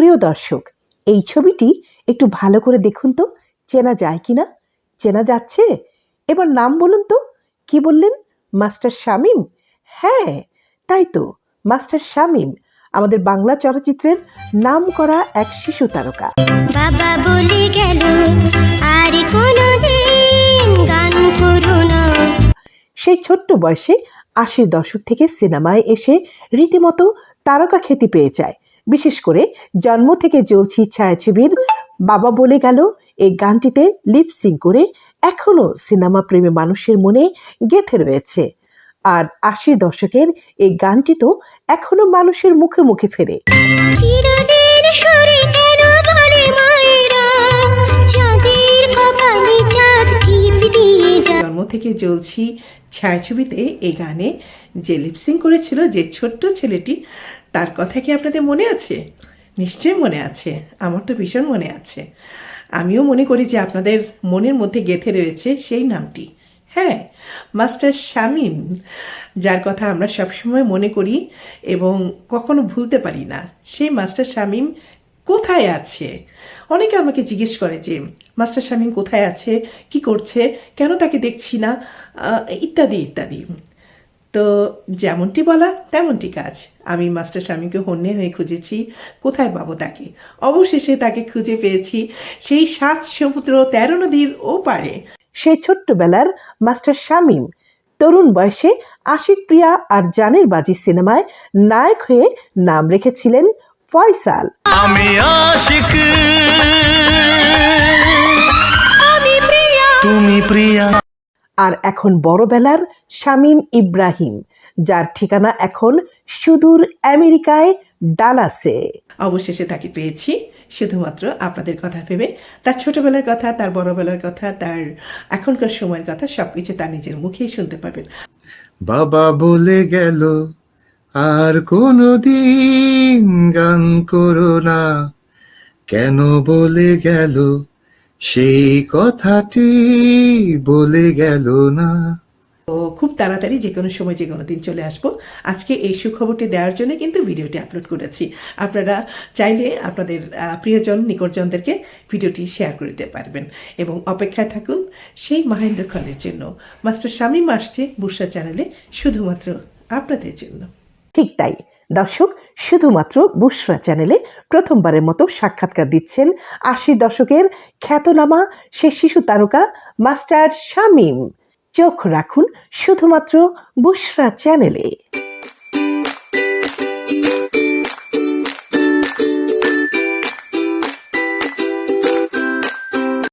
প্রিয় দর্শক এই ছবিটি একটু ভালো করে দেখুন তো চেনা যায় কি না? চেনা যাচ্ছে? এবার নাম বলুন তো কি বললেন? মাস্টার শামীম? হ্যাঁ তাই তো মাস্টার শামীম আমাদের বাংলা চলচ্চিত্রের নাম করা এক শিশু তারকা। বাবা বলে গেল আর গান সেই ছোট্ট বয়সে আশির দশক থেকে সিনেমায় এসে রীতিমতো তারকা খ্যাতি পেয়ে যায়। বিশেষ করে জন্ম থেকে জ্বলছি ছায়াছবির বাবা বলে গেল, এই গানটিতে লিপসিং করে এখনও সিনেমা প্রেমী মানুষের মনে গেঁথে রয়েছে। আর আশির দশকের এই গানটি তো এখনও মানুষের মুখে মুখে ফেরে। থেকে জ্বলছি ছায়াছবিতে এই গানে যে লিপসিং করেছিল যে ছোট্ট ছেলেটি, তার কথা কি আপনাদের মনে আছে? নিশ্চয়ই মনে আছে। আমার তো ভীষণ মনে আছে। আমিও মনে করি যে আপনাদের মনের মধ্যে গেঁথে রয়েছে সেই নামটি। হ্যাঁ মাস্টার শামীম, যার কথা আমরা সবসময় মনে করি এবং কখনো ভুলতে পারি না। সেই মাস্টার শামীম কোথায় আছে? অনেকে আমাকে জিজ্ঞেস করে যে, মাস্টার শামীম কোথায় আছে? কি করছে? কেন তাকে দেখছি না? ইত্যাদি ইত্যাদি। তো যেমনটি বলা, তেমনটি কাজ। আমি মাস্টার স্বামীকে হন্যে হয়ে খুঁজেছি। কোথায় পাবো তাকে? অবশেষে তাকে খুঁজে পেয়েছি সেই সাত সমুদ্র তেরো নদীর ও পারে সেই ছোট্টবেলার মাস্টার শামীম তরুণ বয়সে আশিক প্রিয়া আর জানের বাজি সিনেমায় নায়ক হয়ে নাম রেখেছিলেন ফয়সাল। আমি আশিক। আমি প্রিয়া। তুমি প্রিয়া। আর এখন বড়বেলার শামীম ইব্রাহিম যার ঠিকানা এখন সুদূর আমেরিকায় ডালাসে। অবশেষে তাকে পেয়েছি শুধুমাত্র আপনাদের কথা ভেবে। তার ছোটবেলার কথা তার বড়বেলার কথা তার এখনকার সময়ের কথা সবকিছু তার নিজের মুখেই শুনতে পাবেন। বাবা বলে গেল আর কোনোদিন গান করো না। কেন বলে গেল? সেই কথাটি বলে গেল না। খুব তাড়াতাড়ি যে কোনো সময় যে কোনো দিন চলে আসব। আজকে এই সুখবরটি দেওয়ার জন্য কিন্তু ভিডিওটি আপলোড করেছি। আপনারা চাইলে আপনাদের প্রিয়জন, নিকটজনদেরকে ভিডিওটি শেয়ার করে দিতে পারবেন। এবং অপেক্ষায় থাকুন সেই মহেন্দ্র খানের জন্য। মাস্টার শামীম আসছে বুসরা চ্যানেলে শুধুমাত্র আপনাদের জন্য। ঠিক তাই। দর্শক, শুধুমাত্র বুসরা চ্যানেলে প্রথমবারের মতো সাক্ষাৎকার দিচ্ছেন আশি দশকের খ্যাতনামা সে শিশু তারকা মাস্টার শামীম। চোখ রাখুন শুধুমাত্র বুসরা চ্যানেলে।